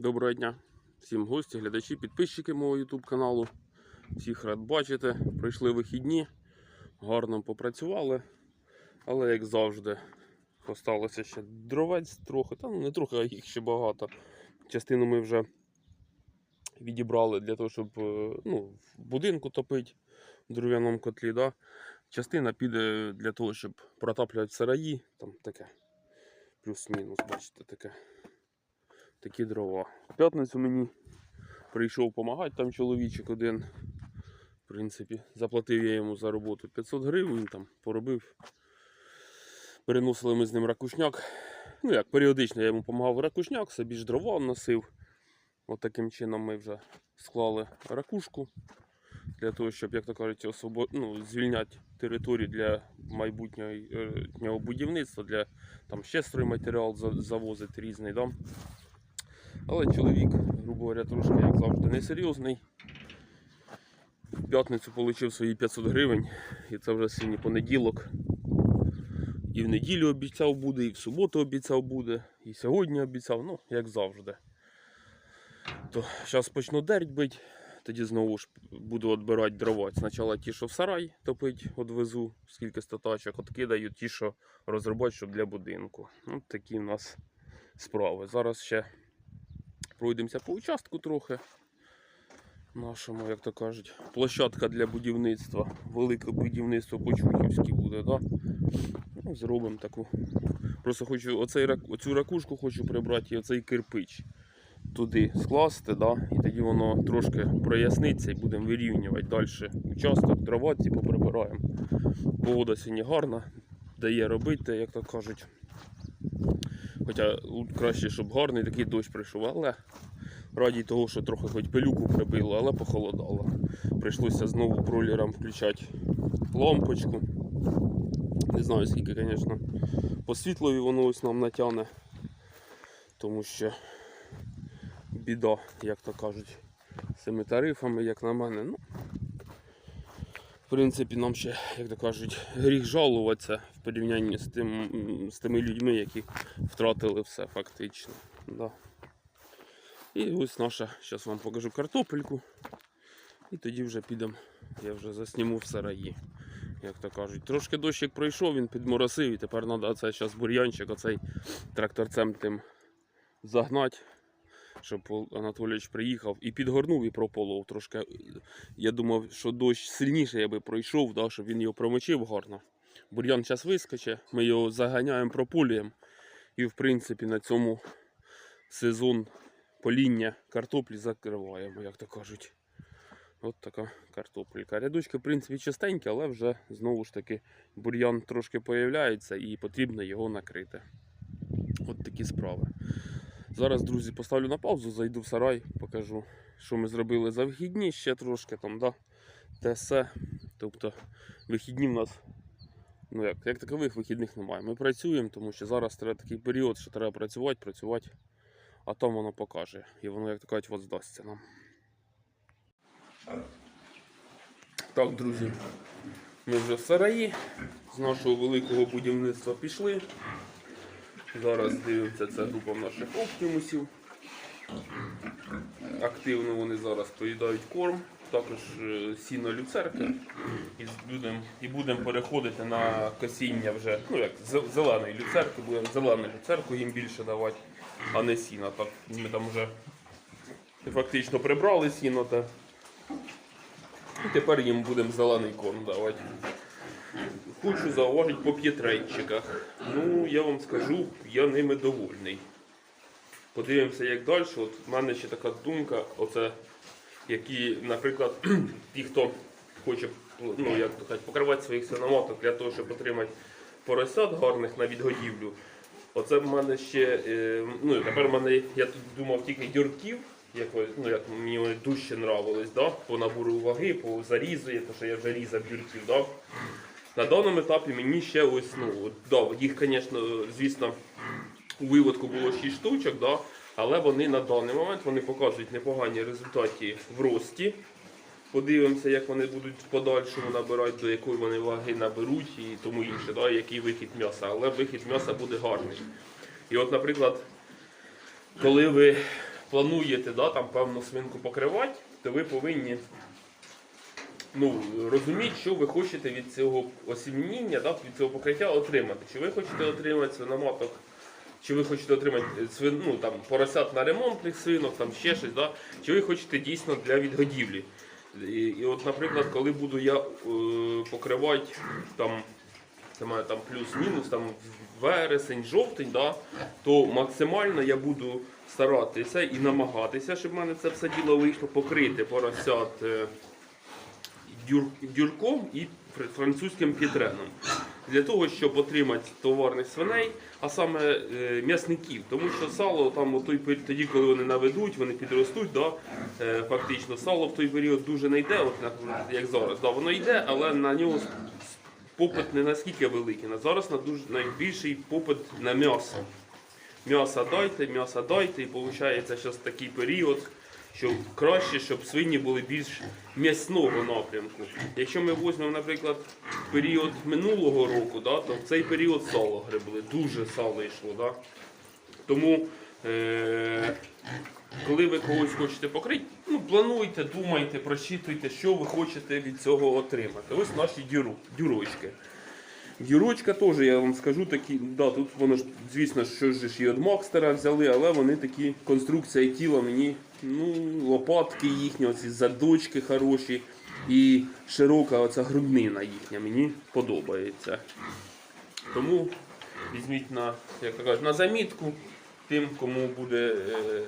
Доброго дня всім гості, глядачі, підписчики мого YouTube каналу. Всіх рад бачити. Прийшли вихідні, гарно попрацювали, але як завжди, осталося ще дровець трохи, та ну не трохи, а їх ще багато. Частину ми вже відібрали для того, щоб е, ну, в будинку топити в дерев'яному котлі. Да? Частина піде для того, щоб протаплювати сараї, там таке плюс-мінус, бачите, таке такі дрова. П'ятницю мені прийшов допомагати там чоловічок один. В принципі, заплатив я йому за роботу 500 гривень, там поробив. Переносили ми з ним ракушняк. Ну як, періодично я йому допомагав ракушняк, собі ж дрова носив. От таким чином ми вже склали ракушку для того, щоб, як то кажуть, освобо... ну, звільняти територію для майбутнього е, будівництва, для там ще стройматеріал за- завозити різний. Да? Але чоловік, грубо говоря, трошки, як завжди, несерйозний. В п'ятницю отримав свої 500 гривень, і це вже сьогодні понеділок. І в неділю обіцяв буде, і в суботу обіцяв буде, і сьогодні обіцяв, ну, як завжди. То зараз почну дерть бити, тоді знову ж буду відбирати дрова. Спочатку ті, що в сарай топить, відвезу, скільки статачок, откидаю, ті, що розробати, щоб для будинку. Ну, такі в нас справи. Зараз ще пройдемося по участку трохи. Нашому, як то кажуть, площадка для будівництва. Велике будівництво по Чухівськи буде, да? Ну, зробимо таку. Просто хочу оцей, оцю ракушку хочу прибрати і оцей кирпич туди скласти, да? і тоді воно трошки проясниться і будемо вирівнювати далі участок, дрова ці поприбираємо. Погода сьогодні гарна, дає робити, як то кажуть. Хоча краще, щоб гарний такий дощ прийшов, але раді того, що трохи хоч пилюку прибило, але похолодало. Прийшлося знову бролером включати лампочку. Не знаю скільки, звісно, по світлові воно ось нам натягне, тому що біда, як то кажуть, з цими тарифами, як на мене. Ну, в принципі, нам ще, як то кажуть, гріх жалуватися в порівнянні з, тим, з тими людьми, які втратили все фактично. Да. І ось наша, зараз вам покажу картопельку. І тоді вже підемо, я вже засніму в сараї. Як то кажуть. Трошки дощик пройшов, він підморосив і тепер треба це зараз бур'янчик, оцей тракторцем тим загнати, щоб Анатолійович приїхав і підгорнув і прополов трошки. Я думав, що дощ сильніше я би пройшов, да, щоб він його промочив гарно. Бур'ян зараз вискоче, ми його заганяємо, прополюємо. І в принципі на цьому сезон поління картоплі закриваємо, як то кажуть. От така картопелька. Рядочки, в принципі, чистенькі, але вже знову ж таки бур'ян трошки появляється і потрібно його накрити. От такі справи. Зараз, друзі, поставлю на паузу, зайду в сарай, покажу, що ми зробили за вихідні, ще трошки там, да, те. Тобто вихідні в нас, ну як, як такових вихідних немає. Ми працюємо, тому що зараз треба такий період, що треба працювати, працювати, а там воно покаже. І воно, як то кажуть, здасться нам. Так, друзі, ми вже в сараї з нашого великого будівництва пішли. Зараз дивимося, це група наших оптимусів. Активно вони зараз поїдають корм, також е, сіно люцерки. І будемо і будемо переходити на косіння вже, ну як зе- зеленої люцерки, будемо зелену люцерку їм більше давати, а не сіна. Так ми там вже фактично прибрали сіно та і тепер їм будемо зелений корм давати. Хочу зауважити по п'єтрейчиках. Ну, я вам скажу, я ними довольний. Подивимося, як далі. От в мене ще така думка, оце, які, наприклад, ті, хто хоче ну, як то кажуть, покривати своїх свиноматок для того, щоб отримати поросят гарних на відгодівлю. Оце в мене ще, е, ну тепер в мене, я тут думав тільки дюрків, як, ну, як мені вони дужче нравились, да? по набору ваги, по зарізу, тому що я вже різав дюрків. Да? На даному етапі мені ще ось, ну, да, їх, звісно, звісно, у виводку було 6 штучок, да, але вони на даний момент вони показують непогані результати в рості. Подивимося, як вони будуть в подальшому набирати, до якої вони ваги наберуть і тому інше, да, який вихід м'яса. Але вихід м'яса буде гарний. І от, наприклад, коли ви плануєте да, там, певну свинку покривати, то ви повинні ну, розуміти, що ви хочете від цього осінніння, да, від цього покриття отримати. Чи ви хочете отримати свиноматок, чи ви хочете отримати е, свин, ну, там, поросят на ремонтних свинок, там ще щось, да, чи ви хочете дійсно для відгодівлі. І, і от, наприклад, коли буду я е, покривати там, це там плюс-мінус, там вересень, жовтень, да, то максимально я буду старатися і намагатися, щоб в мене це все діло вийшло, покрити поросят е, дюрком і фр- французьким пітреном. Для того, щоб отримати товарних свиней, а саме е, м'ясників. Тому що сало там у той пер- тоді, коли вони наведуть, вони підростуть, да, е, фактично сало в той період дуже не йде, от, як зараз. Да, воно йде, але на нього попит не наскільки великий. На зараз на дуже найбільший попит на м'ясо. М'яса дайте, м'яса дайте, і виходить зараз такий період, що краще, щоб свині були більш м'ясного напрямку. Якщо ми візьмемо, наприклад, період минулого року, да, то в цей період сало гребли, дуже сало йшло. Да? Тому е- коли ви когось хочете покрити, ну, плануйте, думайте, просчитуйте, що ви хочете від цього отримати. Ось наші дюрочки. Дюрочка теж, я вам скажу, такі, да, тут воно ж, звісно, що ж і від Макстера взяли, але вони такі, конструкція тіла мені, ну, лопатки їхні, оці задочки хороші і широка оця груднина їхня мені подобається. Тому візьміть на, як кажуть, на замітку тим, кому буде, е,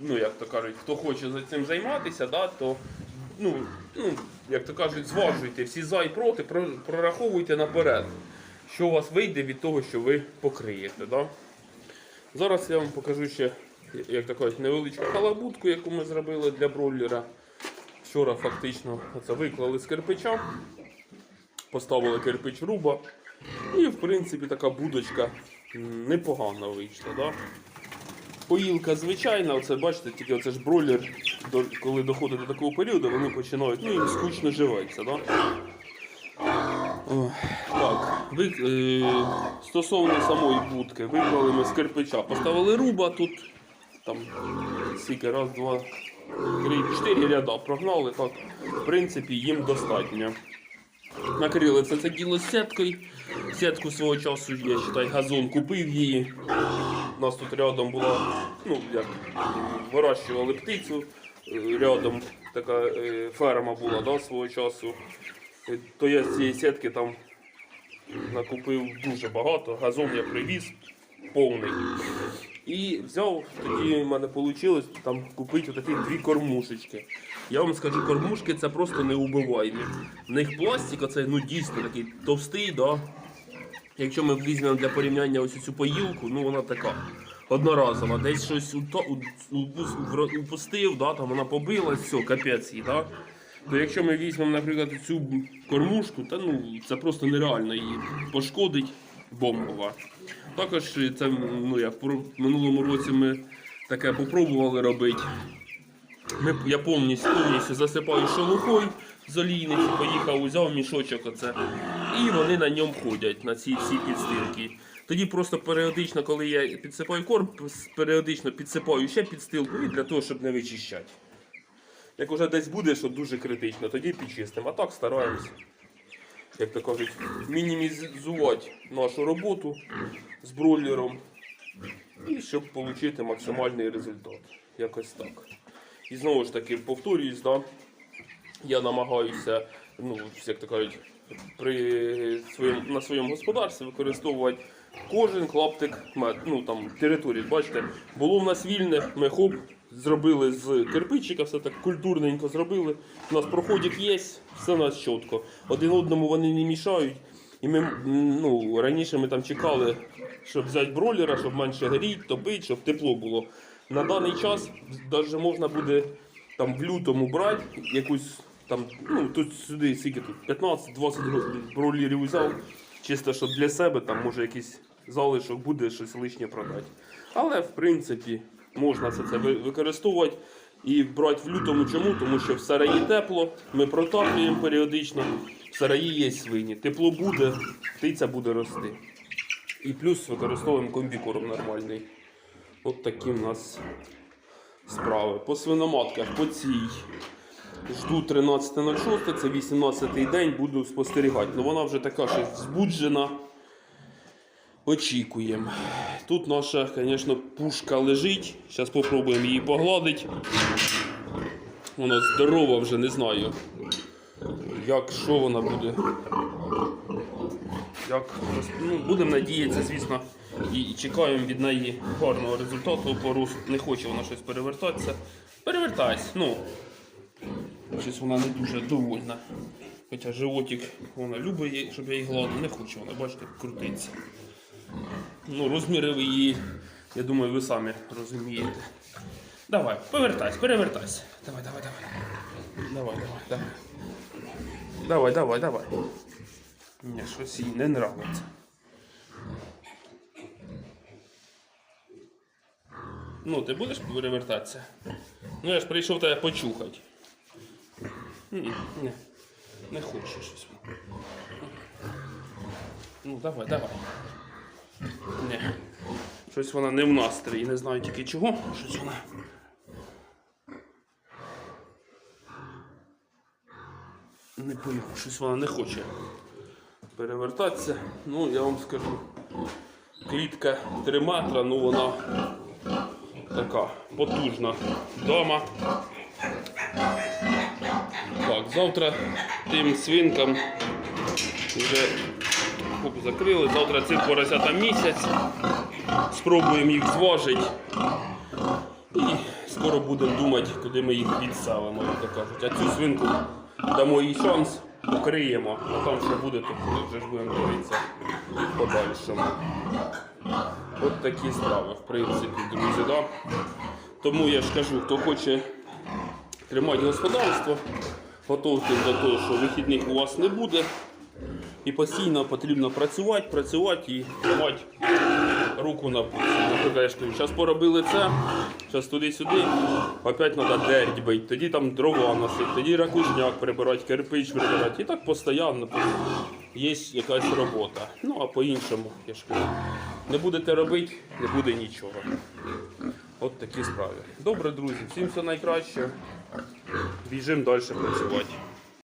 ну, як то кажуть, хто хоче за цим займатися, да, то ну, ну, як то кажуть, зважуйте всі за і проти, прораховуйте наперед, що у вас вийде від того, що ви покриєте. Да? Зараз я вам покажу ще, як то невеличку халабутку, яку ми зробили для бройлера. Вчора фактично оце виклали з кирпича, поставили кирпич руба. І в принципі така будочка непогана вийшла. Да? Поїлка звичайна, оце бачите, тільки оце ж бройлер, коли доходить до такого періоду, вони починають, ну їм скучно живеться. Да? Так, ви, е, стосовно самої будки, виклали ми з кирпича, поставили руба тут, там скільки, раз, два, три, чотири ряда прогнали, так, в принципі, їм достатньо. Накрили це, це діло сіткою. Сітку свого часу, я вважаю, газон купив її. У нас тут рядом була, ну як вирощували птицю, е, рядом така е, ферма була да, свого часу. Е, То я з цієї сітки там накупив дуже багато, газон я привіз повний. І взяв, тоді в мене вийшло там купити отакі дві кормушечки. Я вам скажу, кормушки це просто неубиваємі. В них пластик, оцей, ну дійсно такий товстий, да? Якщо ми візьмемо для порівняння ось цю поїлку, ну вона така одноразова. Десь щось упустив, да, там вона побилась, все, капець їй. Да? То якщо ми візьмемо, наприклад, цю кормушку, то ну, це просто нереально її пошкодить бомбова. Також це, ну, як в минулому році ми таке попробували робити. Ми, я повністю, повністю засипаю шелухою з олійниці, поїхав, взяв мішочок оце. І вони на ньому ходять, на ці всі підстилки. Тоді просто періодично, коли я підсипаю корм, періодично підсипаю ще підстилку і для того, щоб не вичищати. Як вже десь буде, що дуже критично, тоді підчистимо. А так стараємось, як то кажуть, мінімізувати нашу роботу з бройлером і щоб отримати максимальний результат. Якось так. І знову ж таки, повторююсь, да, я намагаюся, ну, як то кажуть, при своєму, на своєму господарстві використовувати кожен клаптик ну, там, території. Бачите, було в нас вільне, ми хоп, зробили з кирпичика, все так культурненько зробили. У нас проходик є, все у нас чітко. Один одному вони не мішають. І ми ну, раніше ми там чекали, щоб взяти бройлера, щоб менше горіть, топити, щоб тепло було. На даний час навіть можна буде там в лютому брати якусь там, ну тут сюди скільки тут 15-20 бройлерів взяв, чисто щоб для себе там може якийсь залишок буде щось лишнє продати. Але в принципі можна все це використовувати і брати в лютому. Чому? Тому що в сараї тепло, ми протаплюємо періодично, в сараї є свині. Тепло буде, птиця буде рости. І плюс використовуємо комбікорм нормальний. От такі в нас справи. По свиноматках, по цій. Жду 13.06, це 18-й день, буду спостерігати. Ну вона вже така щось збуджена. Очікуємо. Тут наша, звісно, пушка лежить. Зараз спробуємо її погладити. Вона здорова вже, не знаю. Як що вона буде. Як, ну, будемо надіятися, звісно, і, і чекаємо від неї гарного результату. Пору не хоче вона щось перевертатися. Перевертайся. Ну, щось вона не дуже довольна. Хоча животик вона любить, щоб я її гладив, не хоче вона, бачите, крутиться. Ну, розміри її, я думаю, ви самі розумієте. Давай, повертайся, перевертайся. Давай, давай, давай. Давай, давай, давай. Давай, давай, давай. Ні, щось їй не нравиться. Ну, ти будеш перевертатися? Ну, я ж прийшов тебе почухати. Ні, ні, не хоче щось. Ну, давай, давай. Ні. Щось вона не в настрої, не знаю тільки чого. Щось вона. Не поняв, щось вона не хоче перевертатися. Ну, я вам скажу, клітка 3 метра, ну вона така потужна дома. Завтра тим свинкам вже хоп, закрили. Завтра цим поросятам місяць. Спробуємо їх зважити. І скоро будемо думати, куди ми їх відставимо, як то кажуть. А цю свинку дамо їй шанс, покриємо, а там що буде, то вже ж будемо дивитися подальшому. От такі справи, в принципі, друзі. Да? Тому я ж кажу, хто хоче тримати господарство, готовте до того, що вихідних у вас не буде. І постійно потрібно працювати, працювати і тримати руку на пульсі. Зараз поробили це, зараз туди-сюди, опять треба дерть бити, тоді там дрова носити, тоді ракушняк прибирати, кирпич прибирати. І так постійно є якась робота. Ну а по-іншому, я ж кажу, не будете робити, не буде нічого. От такі справи. Добре, друзі, всім все найкраще. Біжимо далі працювати.